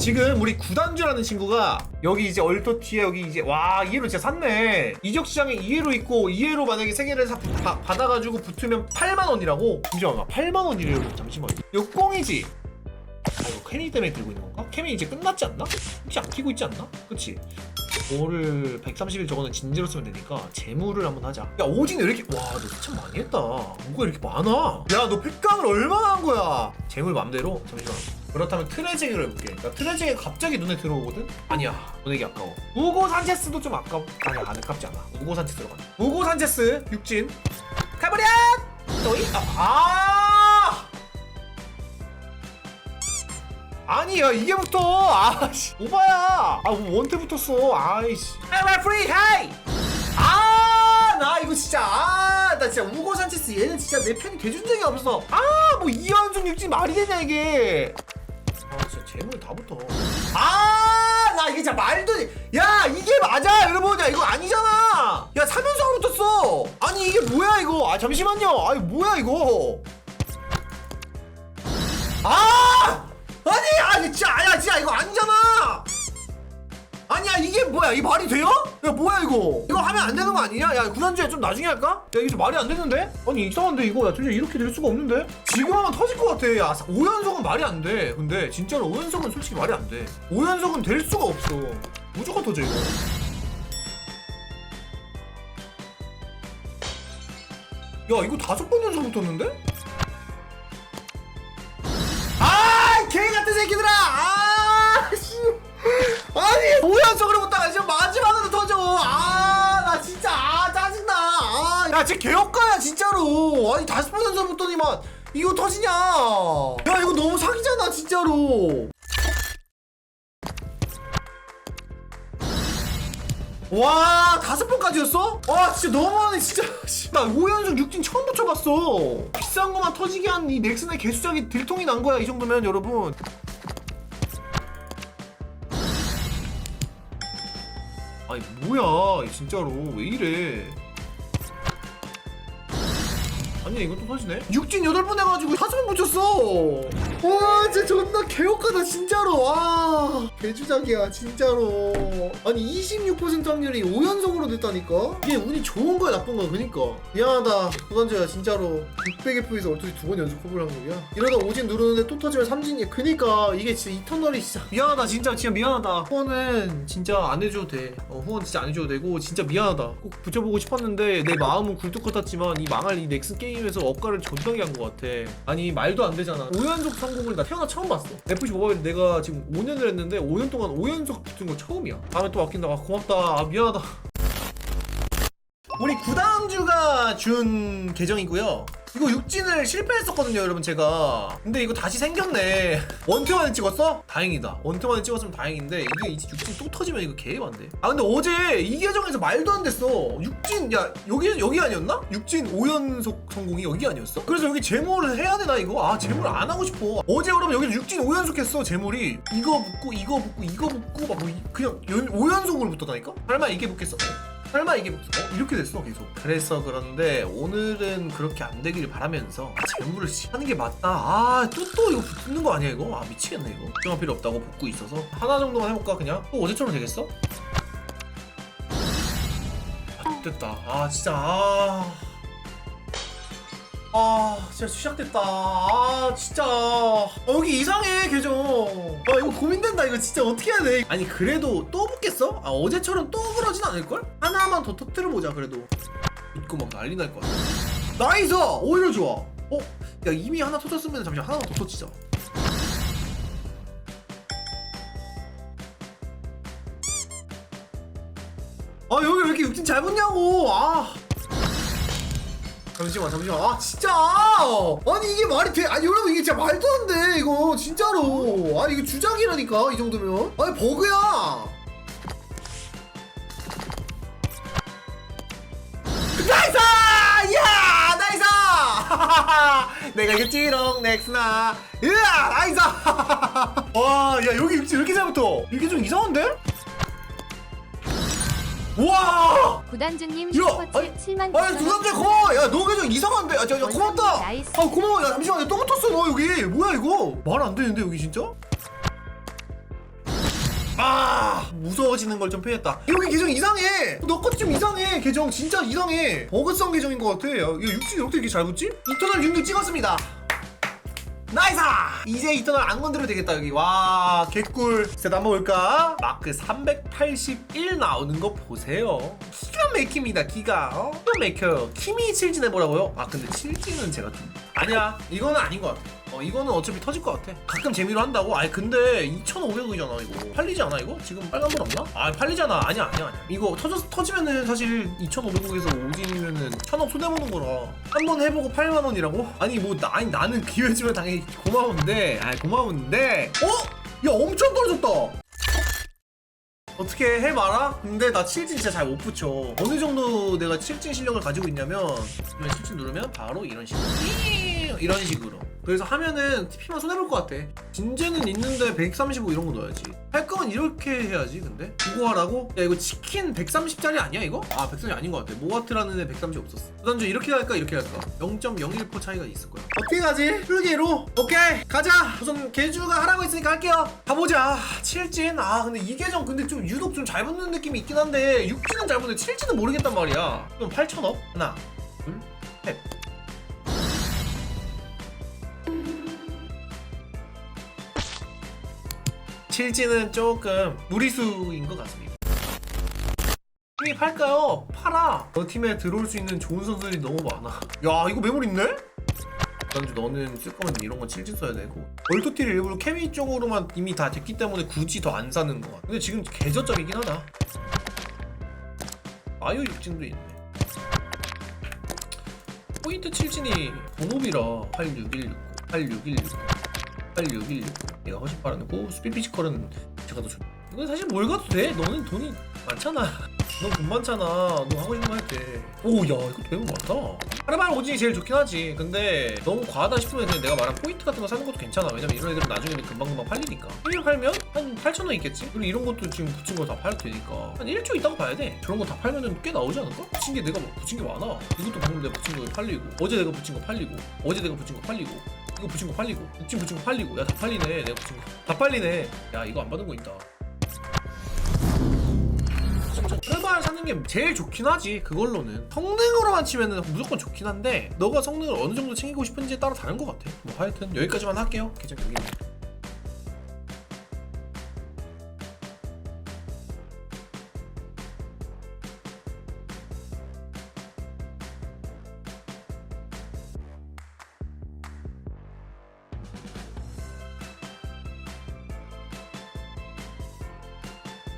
지금 우리 구단주라는 친구가 여기 이제 얼토 뒤에 여기 이제 와 이해로 진짜 샀네 이적 시장에 이해로 있고 이해로 만약에 세 개를 사, 바- 받아가지고 붙으면 8만 원이라고 잠시만 8만 원이래요 잠시만 이거 꽁이지 아 이거 케미 때문에 들고 있는 건가? 케미 이제 끝났지 않나? 혹시 안 키고 있지 않나? 그치? 오를 130일 저거는 진지로 쓰면 되니까 재물을 한번 하자. 야 오진 왜 이렇게 와너참 많이 했다. 뭐가 이렇게 많아? 야 너 팩강을 얼마나 한 거야? 재물 맘대로? 잠시만. 그렇다면 트레징을 해볼게. 나 트레징이 갑자기 눈에 들어오거든? 아니야 보내기 아까워. 우고 산체스도 좀 아까워. 아니야 안 아깝지 않아. 우고 산체스로 가자 우고 산체스 육진. 가버려! 또이? 아, 아! 아니 야 이게 붙어. 아씨. 오바야. 아뭐 원태 붙었어. 아이씨. 하이 프리 하이 아나 이거 진짜 아나 진짜 우고 산체스. 얘는 진짜 내 팬이 돼준 적이 없어 아 뭐 이현중 육진 말이 되냐 이게. 아 진짜 재물 다 붙어. 아나 이게 진짜 말도 야 이게 맞아 여러분. 야 이거 아니잖아. 야 사면서 붙었어. 아니 이게 뭐야 이거? 아 잠시만요. 아니 뭐야 이거? 아! 아니, 아니, 진짜, 아야, 진짜, 이거 아니잖아! 아니야, 이게 뭐야? 이 말이 돼요? 야, 뭐야, 이거? 이거 하면 안 되는 거 아니냐? 야, 구단주에 좀 나중에 할까? 야, 이게 좀 말이 안 되는데? 아니, 이상한데, 이거. 야, 진짜 이렇게 될 수가 없는데? 지금 하면 터질 것 같아. 야, 5연속은 말이 안 돼. 근데, 진짜로 5연속은 솔직히 말이 안 돼. 5연속은 될 수가 없어. 무조건 터져, 이거. 야, 이거 다섯 번 연속 붙었는데? 새끼들아! 아, 씨. 아니, 오연속으로 못다가 지금 마지막으로 터져. 아, 나 진짜, 아, 짜증나. 아, 야, 쟤 개역가야, 진짜로. 아니, 다섯 번 연속 붙더니만, 이거 터지냐. 야, 이거 너무 사기잖아, 진짜로. 와 다섯 번까지였어? 와 진짜 너무하네 진짜 씨, 나 5연속 6진 처음 붙여봤어 비싼 거만 터지게 한 이 넥슨의 개수작이 들통이 난 거야 이 정도면 여러분 아니 뭐야 이 진짜로. 왜 이래? 아니 이것도 터지네? 육진 8번 해가지고 5번 붙였어. 와 진짜 존나 개욕하다 진짜로. 와 개주작이야 진짜로. 아니 26% 확률이 5연속으로 됐다니까? 이게 운이 좋은 거야 나쁜 거야 그니까. 미안하다 구단주야 진짜로. 600F에서 어떻게 두번 연속 커브를 한 거야. 이러다 오진 누르는데 또 터지면 삼진이 그니까. 이게 진짜 이 터널이 진짜 미안하다 진짜 진짜 미안하다. 후원은 진짜 안 해줘도 돼. 어, 후원 진짜 안 해줘도 되고 진짜 미안하다. 꼭 붙여보고 싶었는데 내 마음은 굴뚝 같았지만 이 망할 이 넥슨 게임에서 억가를 존나게 한 것 같아. 아니 말도 안 되잖아. 5연속 성공을 나 태어나 처음 봤어. FC 모바일 내가 지금 5년을 했는데 5년 동안 5연속 붙은 거 처음이야. 다음에 또 아낀다. 아, 고맙다. 아 미안하다. 우리 구다음 주가 준 계정이고요. 이거 육진을 실패했었거든요, 여러분 제가. 근데 이거 다시 생겼네. 원태만에 찍었어? 다행이다. 원태만에 찍었으면 다행인데 이게 이제 육진 또 터지면 이거 개반데. 아 근데 어제 이 계정에서 말도 안 됐어. 육진 야 여기 여기 아니었나? 육진 5연속 성공이 여기 아니었어? 그래서 여기 제모를 해야 되나 이거? 아 제모를 안 하고 싶어. 어제 그러면 여기 육진 5연속 했어 제모리. 이거 붙고 이거 붙고 이거 붙고 막 뭐 그냥 5연속으로 붙었다니까? 설마 이게 붙겠어? 설마 이게 무슨- 어? 이렇게 됐어 계속 그래서 그런데 오늘은 그렇게 안 되길 바라면서 아, 재물을 씨 하는 게 맞다 아또 또 이거 붙는 거 아니야 이거? 아 미치겠네 이거 걱정할 필요 없다고 붙고 있어서 하나 정도만 해볼까 그냥? 또 어제처럼 되겠어? 아 됐다 아 진짜 아... 아 진짜 시작됐다. 아 진짜. 아, 여기 이상해 계정. 아 이거 고민된다. 이거 진짜 어떻게 해야 돼? 아니 그래도 또 붙겠어? 아 어제처럼 또 그러진 않을걸? 하나만 더 터트려보자 그래도. 믿고 막 난리 날 거야 나이스! 오히려 좋아. 어? 야 이미 하나 터졌으면 잠시만 하나만 더 터치자. 아 여기 왜 이렇게 육진 잘 붙냐고. 아 잠시만 잠시만. 아 진짜? 아니 이게 말이 돼? 아니 여러분 이게 진짜 말도 안 돼 이거. 진짜로. 아니 이거 주작이라니까 이 정도면. 아니 버그야! 나이스! 야! 나이스! 내가 이겼지롱 넥스나. 으아 나이스! 와야 여기 왜 이렇게 잘 붙어? 이게 좀 이상한데? 와 구단주님 야, 슈퍼챗 아니, 7만 아니 두단제 고마워. 야너 계정 이상한데? 아, 저, 야, 고맙다. 나이스. 아 고마워. 야 잠시만 또 붙었어 너 여기. 뭐야 이거? 말 안 되는데 여기 진짜? 아 무서워지는 걸 좀 피했다. 여기 계정 이상해. 너 것 좀 이상해. 계정 진짜 이상해. 버그성 계정인 것 같아. 야, 육지 이렇게 이렇게 잘 붙지? 이터널 6육 찍었습니다 나이스! 이제 이터널 안 건드려도 되겠다 여기 와 개꿀 셋 한번 볼까? 마크 381 나오는 거 보세요 기가 막힙니다 기가 어? 기가 막혀요 키미 칠진 해보라고요? 아 근데 칠진은 제가 좀 아니야 이거는 아닌 것 같아 어 이거는 어차피 터질 것 같아 가끔 재미로 한다고? 아니 근데 2,500원이잖아 이거 팔리지 않아 이거? 지금 빨간불 없나? 아 팔리잖아 아니야 아니야 아니야 이거 터져, 터지면은 사실 2,500원에서 오진이면은 1,000원 손해보는 거라 한 번 해보고 8만원이라고? 아니 뭐 나, 아니 나는 기회 주면 당연히 고마운데 아 고마운데 어? 야 엄청 떨어졌다 어떻게 해봐라? 근데 나 칠진 진짜 잘 못 붙여 어느 정도 내가 칠진 실력을 가지고 있냐면 칠진 누르면 바로 이런 식으로 이런 식으로 그래서 하면은 TP만 손해볼 것 같아. 진제는 있는데 135 이런 거 넣어야지. 할 거면 이렇게 해야지 근데? 그거 하라고? 야 이거 치킨 130짜리 아니야 이거? 아 130이 아닌 것 같아. 모아트라는 애 130 없었어. 그다음 이렇게 할까 이렇게 할까? 0.01% 차이가 있을 거야 어떻게 가지? 풀게로. 오케이 가자. 우선 개주가 하라고 했으니까 할게요. 가보자. 칠진? 아 근데 이 계정 근데 좀 유독 좀 잘 붙는 느낌이 있긴 한데 6진은 잘 붙는데 7진은 모르겠단 말이야. 그럼 8천억? 하나 둘셋 칠지는 조금 무리수인 것 같습니다. 팔까요? 팔아. 너 팀에 들어올 수 있는 좋은 선수들이 너무 많아. 야 이거 매물 있네? 난주 너는 쓸 거면 이런 건 칠진 써야 되고 얼토티를 일부러 케미 쪽으로만 이미 다 됐기 때문에 굳이 더 안 사는 거 같아. 근데 지금 계저점이긴 하다. 아유 육진도 있네. 포인트 칠진이 본업이라 86169, 86169, 86169 얘가 훨씬 빠르고 스피 피지컬은 제가 더 좋. 이건 사실 뭘 가도 돼. 너는 돈이 많잖아. 너돈 많잖아. 너 하고 싶은 거 할 때. 오, 야, 이거 되게 많다. 하르만 오진이 제일 좋긴 하지. 근데 너무 과하다 싶으면 그냥 내가 말한 포인트 같은 거 사는 것도 괜찮아. 왜냐면 이런 애들은 나중에는 금방금방 팔리니까. 1일 팔면 한 8,000원 있겠지? 그리고 이런 것도 지금 붙인 거 다 팔도 되니까. 한 1초 있다가 봐야 돼. 저런 거 다 팔면은 꽤 나오지 않을까? 붙인 게 내가 뭐 붙인 게 많아. 이것도 방금 내가 붙인 거 팔리고. 어제 내가 붙인 거 팔리고. 어제 내가 붙인 거 팔리고. 이거 붙인 거 팔리고. 지금 붙인 거 팔리고. 야, 다 팔리네. 내가 붙인 거. 다 팔리네. 야, 이거 안 받은 거 있다. 출발 사는 게 제일 좋긴 하지 그걸로는 성능으로만 치면은 무조건 좋긴 한데 너가 성능을 어느 정도 챙기고 싶은지에 따라 다른 것 같아 뭐 하여튼 여기까지만 할게요 계정 여기